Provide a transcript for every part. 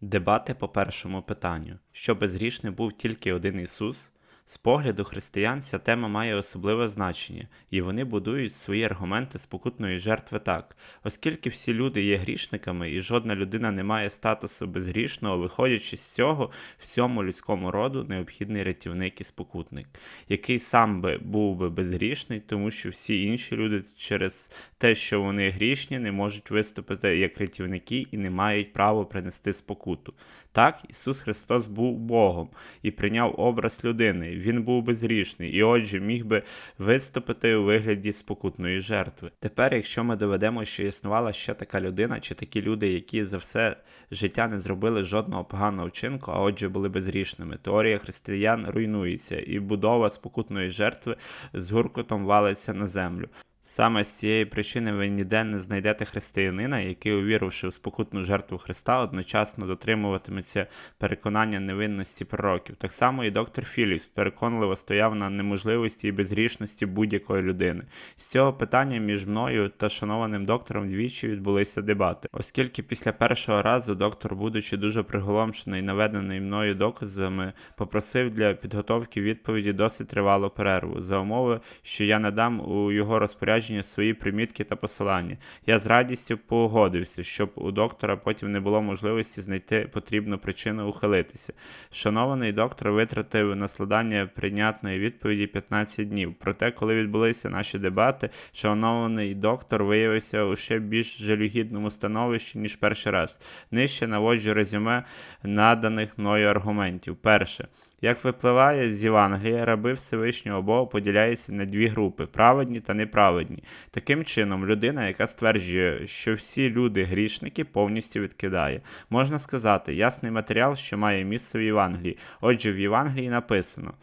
Дебати по першому питанню: що безгрішний був тільки один Ісус? З погляду християн ця тема має особливе значення, і вони будують свої аргументи спокутної жертви так, оскільки всі люди є грішниками, і жодна людина не має статусу безгрішного, виходячи з цього, всьому людському роду необхідний рятівник і спокутник, який сам би був би безгрішний, тому що всі інші люди через те, що вони грішні, не можуть виступити як рятівники і не мають права принести спокуту. Так, Ісус Христос був Богом і прийняв образ людини. Він був безгрішний і, отже, міг би виступити у вигляді спокутної жертви. Тепер, якщо ми доведемо, що існувала ще така людина, чи такі люди, які за все життя не зробили жодного поганого вчинку, а отже були безгрішними, теорія християн руйнується, і будова спокутної жертви з гуркотом валиться на землю. Саме з цієї причини ви ніде не знайдете християнина, який, увіривши в спокутну жертву Христа, одночасно дотримуватиметься переконання невинності пророків. Так само і доктор Філіпс переконливо стояв на неможливості і безгрішності будь-якої людини. З цього питання між мною та шанованим доктором двічі відбулися дебати, оскільки після першого разу доктор, будучи дуже приголомшений наведений мною доказами, попросив для підготовки відповіді досить тривалу перерву за умови, що я надам у його розпорядження свої примітки та посилання. Я з радістю погодився, щоб у доктора потім не було можливості знайти потрібну причину ухилитися. Шанований доктор витратив на складання прийнятної відповіді 15 днів. Проте, коли відбулися наші дебати, шанований доктор виявився у ще більш жалюгідному становищі, ніж перший раз. Нижче наводжу резюме наданих мною аргументів. Перше. Як випливає з Євангелія, раби Всевишнього Бога поділяються на дві групи праведні та неправедні. Таким чином, людина, яка стверджує, що всі люди грішники, повністю відкидає. Можна сказати, ясний матеріал, що має місце в Євангелії. Отже, в Євангелії написано.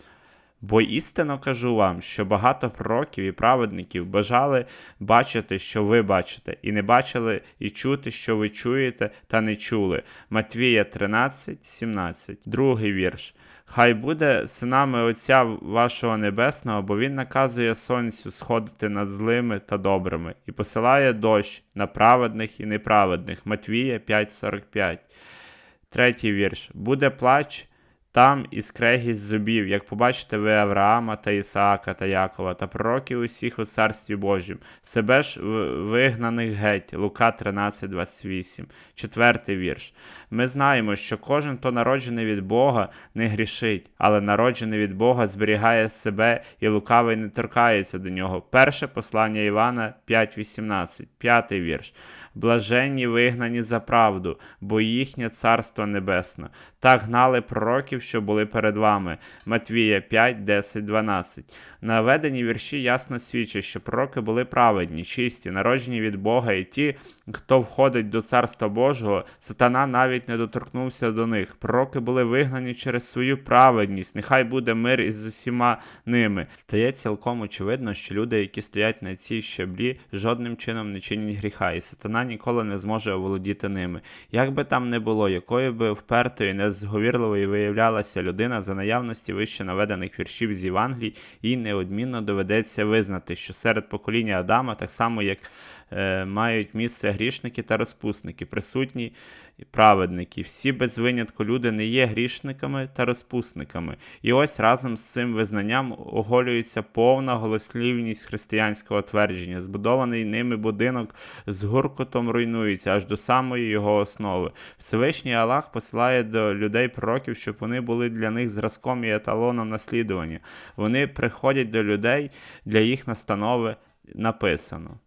Бо істинно кажу вам, що багато пророків і праведників бажали бачити, що ви бачите, і не бачили і чути, що ви чуєте, та не чули. Матвія 13, 17. Другий вірш. Хай буде синами Отця вашого Небесного, бо Він наказує сонцю сходити над злими та добрими, і посилає дощ на праведних і неправедних. Матвія 5,45. Третій вірш. Буде плач там і скрегість зубів, як побачите ви Авраама та Ісаака та Якова та пророків усіх у царстві Божім, себе ж вигнаних геть. Лука 13,28. Четвертий вірш. Ми знаємо, що кожен, хто народжений від Бога, не грішить, але народжений від Бога зберігає себе і лукавий не торкається до нього. Перше послання Івана 5,18. П'ятий вірш. Блаженні вигнані за правду, бо їхнє царство небесне. Так гнали пророків, що були перед вами. Матвія 5, 10, 12. Наведені вірші ясно свідчать, що пророки були праведні, чисті, народжені від Бога, і ті, хто входить до царства Божого, сатана навіть не доторкнувся до них. Пророки були вигнані через свою праведність. Нехай буде мир із усіма ними. Стає цілком очевидно, що люди, які стоять на цій щаблі, жодним чином не чинять гріха, і сатана ніколи не зможе оволодіти ними. Як би там не було, якою би впертою, незговірливою виявлялася людина за наявності вище наведених віршів з Євангелій, їй неодмінно доведеться визнати, що серед покоління Адама, так само як е, мають місце грішники та розпусники, присутні праведники. Всі без винятку люди не є грішниками та розпусниками. І ось разом з цим визнанням оголюється повна голослівність християнського твердження. Збудований ними будинок з гуркотом руйнується аж до самої його основи. Всевишній Аллах посилає до людей пророків, щоб вони були для них зразком і еталоном наслідування. Вони приходять до людей для їх настанови написано.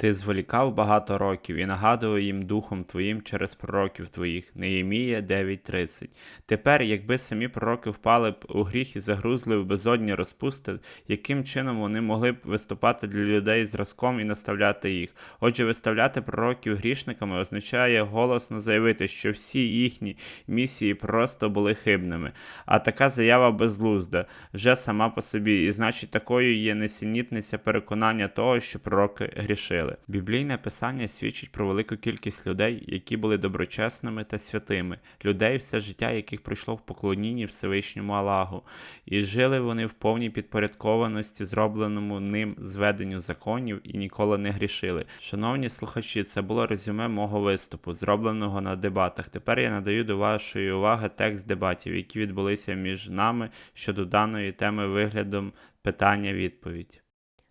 Ти зволікав багато років і нагадував їм духом твоїм через пророків твоїх. Неємія 9.30. Тепер, якби самі пророки впали б у гріх і загрузли в безодні розпусти, яким чином вони могли б виступати для людей зразком і наставляти їх? Отже, виставляти пророків грішниками означає голосно заявити, що всі їхні місії просто були хибними. А така заява безглузда вже сама по собі, і значить, такою є несенітниця переконання того, що пророки грішили. Грішили. Біблійне писання свідчить про велику кількість людей, які були доброчесними та святими, людей, все життя яких пройшло в поклонінні Всевишньому Аллаху, і жили вони в повній підпорядкованості зробленому ним зведенню законів і ніколи не грішили. Шановні слухачі, це було резюме мого виступу, зробленого на дебатах. Тепер я надаю до вашої уваги текст дебатів, які відбулися між нами щодо даної теми виглядом питання-відповідь.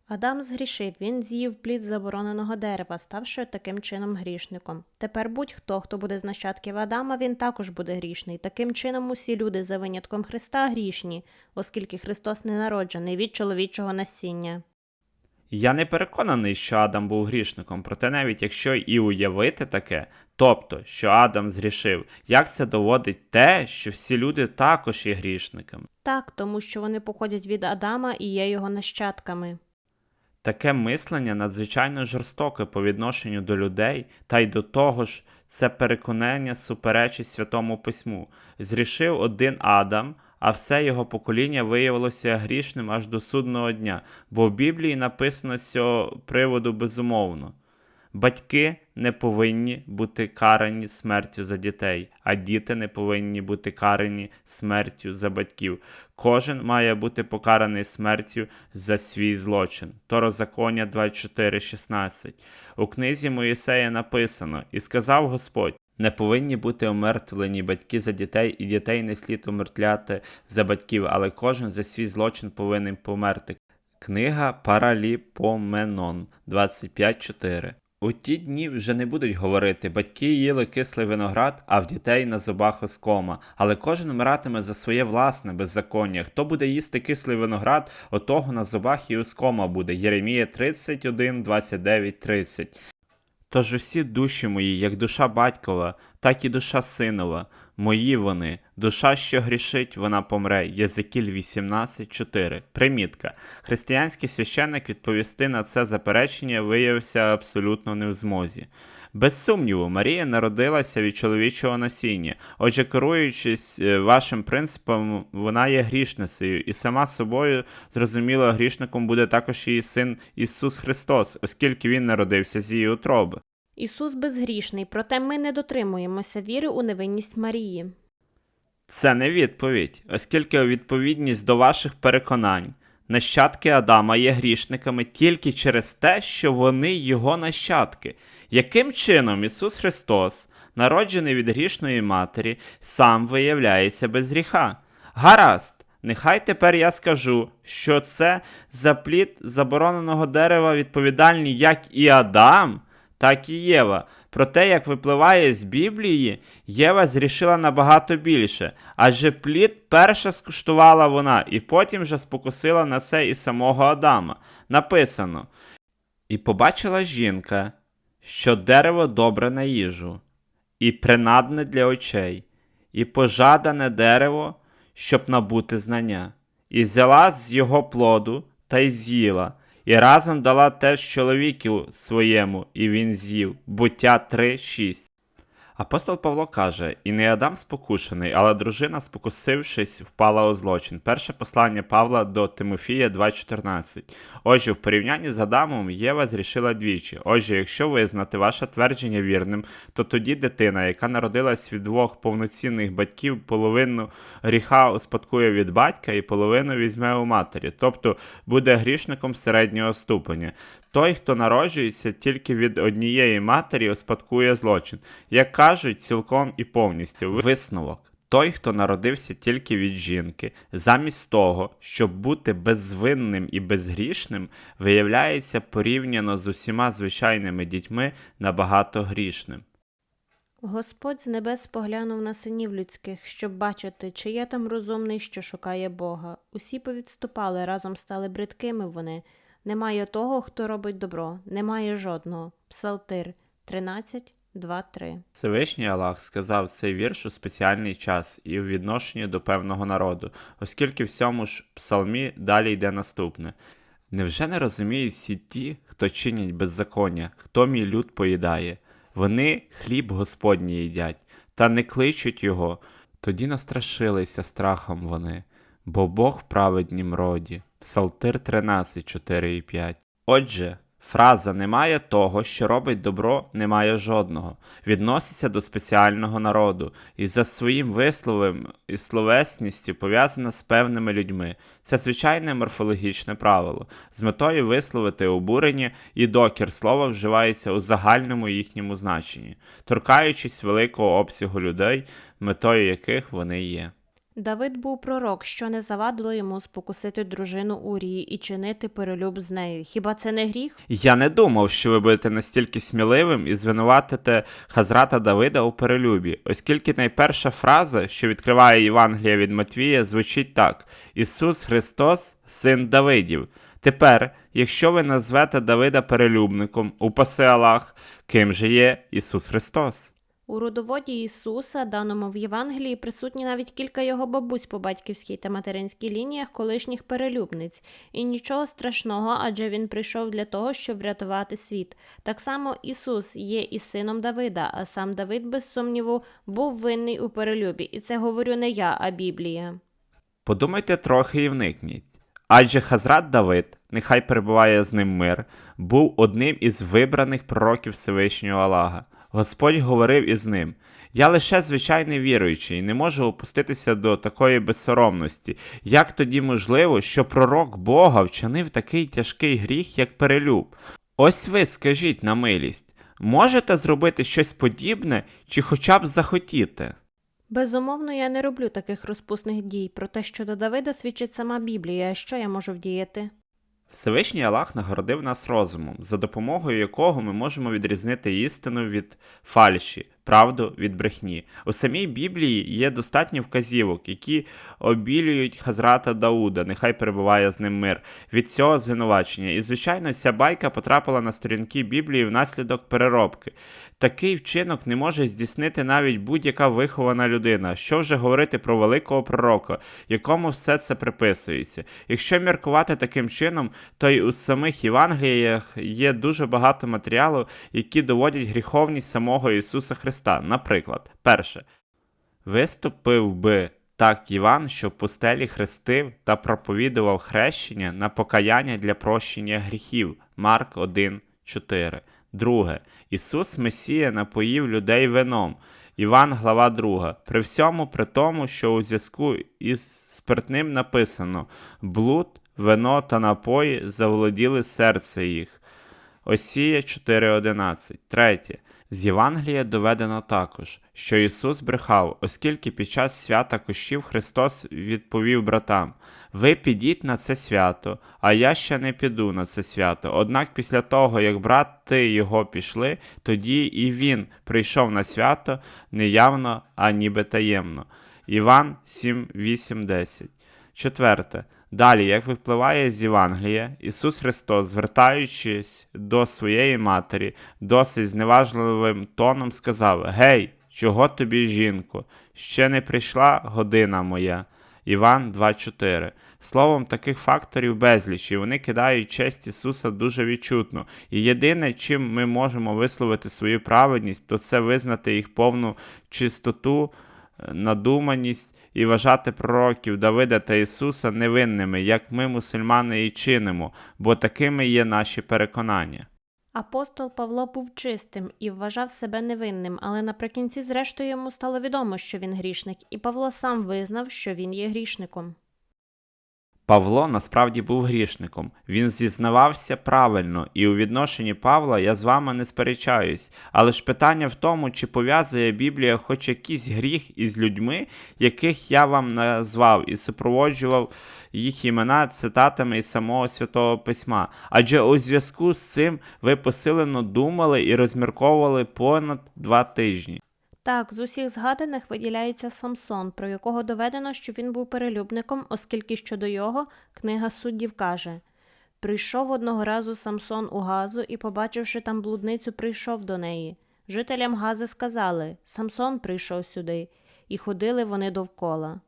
Адам згрішив, він з'їв плід забороненого дерева, ставши таким чином грішником. Тепер будь-хто, хто буде з нащадків Адама, він також буде грішний. Таким чином усі люди за винятком Христа грішні, оскільки Христос не народжений від чоловічого насіння. Я не переконаний, що Адам був грішником, проте навіть якщо і уявити таке, тобто, що Адам згрішив, як це доводить те, що всі люди також є грішниками? Так, тому що вони походять від Адама і є його нащадками. Таке мислення надзвичайно жорстоке по відношенню до людей, та й до того ж, це переконання суперечить Святому Письму. Зрішив один Адам, а все його покоління виявилося грішним аж до судного дня, бо в Біблії написано з цього приводу безумовно. Батьки не повинні бути карані смертю за дітей, а діти не повинні бути карані смертю за батьків. Кожен має бути покараний смертю за свій злочин. Торозаконня 24.16. У книзі Моїсея написано: І сказав Господь: не повинні бути омертвлені батьки за дітей, і дітей не слід омертвляти за батьків, але кожен за свій злочин повинен померти. Книга Параліпоменон 25.4 у ті дні вже не будуть говорити, батьки їли кислий виноград, а в дітей на зубах оскома, але кожен вмиратиме за своє власне беззаконня. Хто буде їсти кислий виноград, отого на зубах і оскома буде. Єремія 31, 29, 30. Тож усі душі мої, як душа батькова, так і душа синова, мої вони, душа, що грішить, вона помре. Єзекіль 18.4. Примітка. Християнський священник відповісти на це заперечення виявився абсолютно не в змозі. Без сумніву, Марія народилася від чоловічого насіння. Отже, керуючись е, вашим принципом, вона є грішницею, і сама собою, зрозуміло, грішником буде також її син Ісус Христос, оскільки він народився з її утроби. Ісус безгрішний, проте ми не дотримуємося віри у невинність Марії. Це не відповідь, оскільки у відповідність до ваших переконань нащадки Адама є грішниками тільки через те, що вони його нащадки. Яким чином Ісус Христос, народжений від грішної матері, сам виявляється без гріха? Гаразд, нехай тепер я скажу, що це за плід забороненого дерева відповідальні як і Адам, так і Єва. Проте, як випливає з Біблії, Єва зрішила набагато більше, адже плід перша скуштувала вона, і потім вже спокусила на це і самого Адама. Написано: І побачила жінка, що дерево добре на їжу, і принадне для очей, і пожадане дерево, щоб набути знання, і взяла з його плоду та й з'їла, і разом дала теж чоловіку своєму, і він з'їв. Буття 3.6. Апостол Павло каже: І не Адам спокушений, але дружина, спокусившись, впала у злочин. Перше послання Павла до Тимофія 2.14. Отже, в порівнянні з Адамом Єва зрішила двічі. Отже, якщо визнати ваше твердження вірним, то тоді дитина, яка народилась від двох повноцінних батьків, половину гріха успадкує від батька і половину візьме у матері, тобто буде грішником середнього ступеня. Той, хто народжується тільки від однієї матері, успадкує злочин. Як кажуть, цілком і повністю висновок. Той, хто народився тільки від жінки, замість того, щоб бути безвинним і безгрішним, виявляється порівняно з усіма звичайними дітьми набагато грішним. Господь з небес поглянув на синів людських, щоб бачити, чи є там розумний, що шукає Бога. Усі повідступали, разом стали бридкими вони. Немає того, хто робить добро, немає жодного. Псалтир 13, 2, 3. Всевишній Аллах сказав цей вірш у спеціальний час і у відношенні до певного народу, оскільки в цьому ж псалмі далі йде наступне. Невже не розуміють всі ті, хто чинять беззаконня, хто мій люд поїдає? Вони хліб Господній їдять, та не кличуть його, тоді настрашилися страхом вони, бо Бог в праведнім роді. Псалтир 13, 4 і 5. Отже, Фраза немає того, що робить добро, немає жодного. Відноситься до спеціального народу і за своїм висловом і словесністю пов'язана з певними людьми. Це звичайне морфологічне правило. З метою висловити обурення і докір слова вживається у загальному їхньому значенні, торкаючись великого обсягу людей, метою яких вони є. Давид був пророк, що не завадило йому спокусити дружину Урії і чинити перелюб з нею. Хіба це не гріх? Я не думав, що ви будете настільки сміливим і звинуватите Хазрата Давида у перелюбі, оскільки найперша фраза, що відкриває Євангелія від Матвія, звучить так: Ісус Христос, син Давидів. Тепер, якщо ви назвете Давида перелюбником, упаси Аллах, ким же є Ісус Христос? У родоводі Ісуса, даному в Євангелії, присутні навіть кілька його бабусь по батьківській та материнській лініях колишніх перелюбниць. І нічого страшного, адже він прийшов для того, щоб врятувати світ. Так само Ісус є і сином Давида, а сам Давид, без сумніву, був винний у перелюбі. І це говорю не я, а Біблія. Подумайте трохи і вникніть. Адже Хазрат Давид, нехай перебуває з ним мир, був одним із вибраних пророків Всевишнього Аллаха. Господь говорив із ним: Я лише звичайний віруючий, не можу опуститися до такої безсоромності. Як тоді можливо, що пророк Бога вчинив такий тяжкий гріх, як перелюб? Ось ви скажіть на милість, можете зробити щось подібне чи хоча б захотіти? Безумовно, я не роблю таких розпусних дій, проте щодо Давида свідчить сама Біблія, що я можу вдіяти. Всевишній Аллах нагородив нас розумом, за допомогою якого ми можемо відрізнити істину від фальші, правду від брехні. У самій Біблії є достатньо вказівок, які обілюють Хазрата Дауда, нехай перебуває з ним мир, від цього звинувачення. І, звичайно, ця байка потрапила на сторінки Біблії внаслідок переробки. Такий вчинок не може здійснити навіть будь-яка вихована людина. Що вже говорити про великого пророка, якому все це приписується. Якщо міркувати таким чином, то й у самих Євангеліях є дуже багато матеріалу, які доводять гріховність самого Ісуса Христа. Наприклад, перше, виступив би так Іван, що в пустелі хрестив та проповідував хрещення на покаяння для прощення гріхів. Марк 1, 4. Друге. Ісус Месія напоїв людей вином. Іван, глава 2. При всьому при тому, що у зв'язку із спиртним написано блуд, вино та напої заволоділи серце їх. Осія 4.11. Третє. З Євангелія доведено також, що Ісус брехав, оскільки під час свята кущів Христос відповів братам: Ви підіть на це свято, а я ще не піду на це свято. Однак після того, як брати його пішли, тоді і він прийшов на свято не явно, а ніби таємно. Іван 7, 8, 10. Четверте. Далі, як випливає з Євангелія, Ісус Христос, звертаючись до своєї матері, досить зневажливим тоном сказав: Гей, чого тобі, жінко? Ще не прийшла година моя. Іван 2.4. Словом, таких факторів безліч, і вони кидають честь Ісуса дуже відчутно. І єдине, чим ми можемо висловити свою праведність, то це визнати їх повну чистоту, е, надуманість і вважати пророків Давида та Ісуса невинними, як ми, мусульмани, і чинимо, бо такими є наші переконання. Апостол Павло був чистим і вважав себе невинним, але наприкінці, зрештою, йому стало відомо, що він грішник, і Павло сам визнав, що він є грішником. Павло насправді був грішником. Він зізнавався правильно, і у відношенні Павла я з вами не сперечаюсь. Але ж питання в тому, чи пов'язує Біблія хоч якийсь гріх із людьми, яких я вам назвав і супроводжував їх імена цитатами із самого святого письма. Адже у зв'язку з цим ви посилено думали і розмірковували понад два тижні. Так, з усіх згаданих виділяється Самсон, про якого доведено, що він був перелюбником, оскільки щодо його книга суддів каже Прийшов одного разу Самсон у Газу і, побачивши там блудницю, прийшов до неї. Жителям Гази сказали Самсон прийшов сюди, і ходили вони довкола.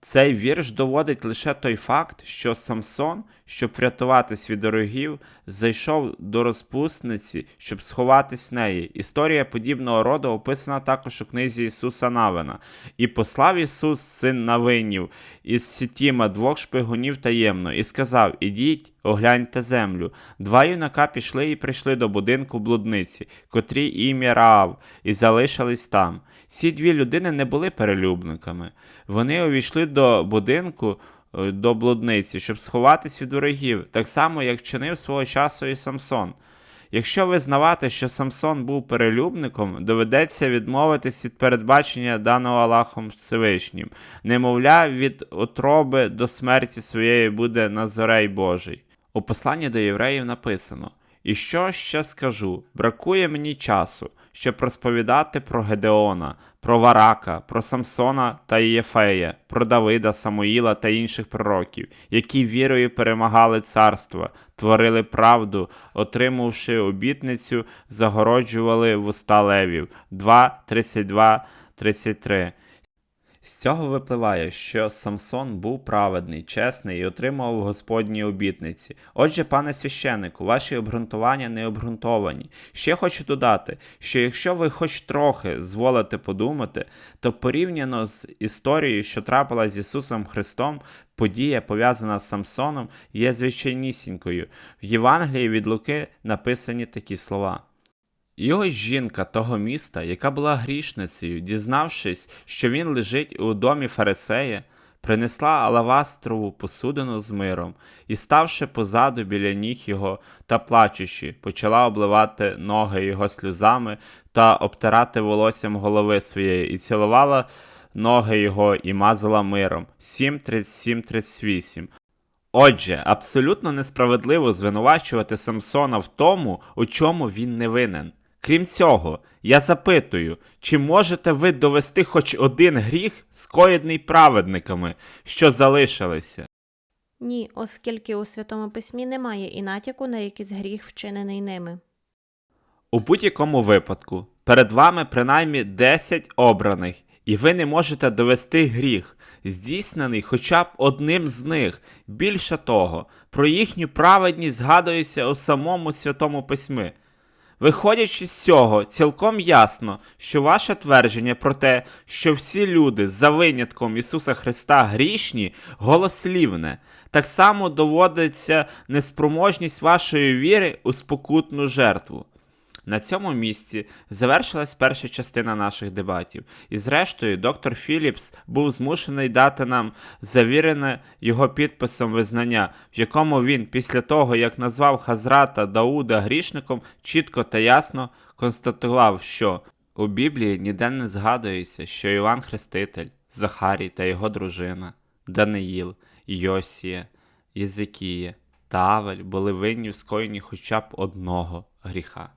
Цей вірш доводить лише той факт, що Самсон, щоб врятуватись від ворогів, зайшов до розпусниці, щоб сховатись в неї. Історія подібного роду описана також у книзі Ісуса Навина. І послав Ісус син Навинів із Сітіма двох шпигунів таємно, і сказав: Ідіть, огляньте землю. Два юнака пішли і прийшли до будинку блудниці, котрій ім'я Раав, і залишились там. Ці дві людини не були перелюбниками. Вони увійшли до будинку е, до блудниці, щоб сховатись від ворогів, так само, як вчинив свого часу і Самсон. Якщо визнавати, що Самсон був перелюбником, доведеться відмовитись від передбачення даного Аллахом Всевишнім. Немовля, від отроби до смерті своєї буде Назорей Божий. У посланні до євреїв написано: І що ще скажу? Бракує мені часу, щоб розповідати про Гедеона, про Варака, про Самсона та Єфея, про Давида, Самуїла та інших пророків, які вірою перемагали царства, творили правду, отримавши обітницю, загороджували вуста левів. 2, 32, 33. З цього випливає, що Самсон був праведний, чесний і отримав Господні обітниці. Отже, пане священику, ваші обґрунтування не обґрунтовані. Ще хочу додати, що якщо ви хоч трохи зволите подумати, то порівняно з історією, що трапилась з Ісусом Христом, подія, пов'язана з Самсоном, є звичайнісінькою. В Євангелії від Луки написані такі слова. І ось жінка того міста, яка була грішницею, дізнавшись, що він лежить у домі Фарисея, принесла алавастрову посудину з миром і, ставши позаду біля ніг його та плачучи, почала обливати ноги його сльозами та обтирати волоссям голови своєї, і цілувала ноги його і мазала миром. 7.37.38 Отже, абсолютно несправедливо звинувачувати Самсона в тому, у чому він не винен. Крім цього, я запитую, чи можете ви довести хоч один гріх, скоєний праведниками, що залишилися? Ні, оскільки у Святому Письмі немає і натяку на якийсь гріх, вчинений ними. У будь-якому випадку, перед вами принаймні 10 обраних, і ви не можете довести гріх, здійснений хоча б одним з них. Більше того, про їхню праведність згадується у самому Святому Письмі. Виходячи з цього, цілком ясно, що ваше твердження про те, що всі люди за винятком Ісуса Христа грішні, голослівне. Так само доводиться неспроможність вашої віри у спокутну жертву. На цьому місці завершилась перша частина наших дебатів, і зрештою доктор Філіпс був змушений дати нам завірене його підписом визнання, в якому він, після того як назвав Хазрата Дауда грішником, чітко та ясно констатував, що у Біблії ніде не згадується, що Іван Хреститель, Захарій та його дружина, Даниїл, Йосія, Єзикія та Авель були винні в скоєнні хоча б одного гріха.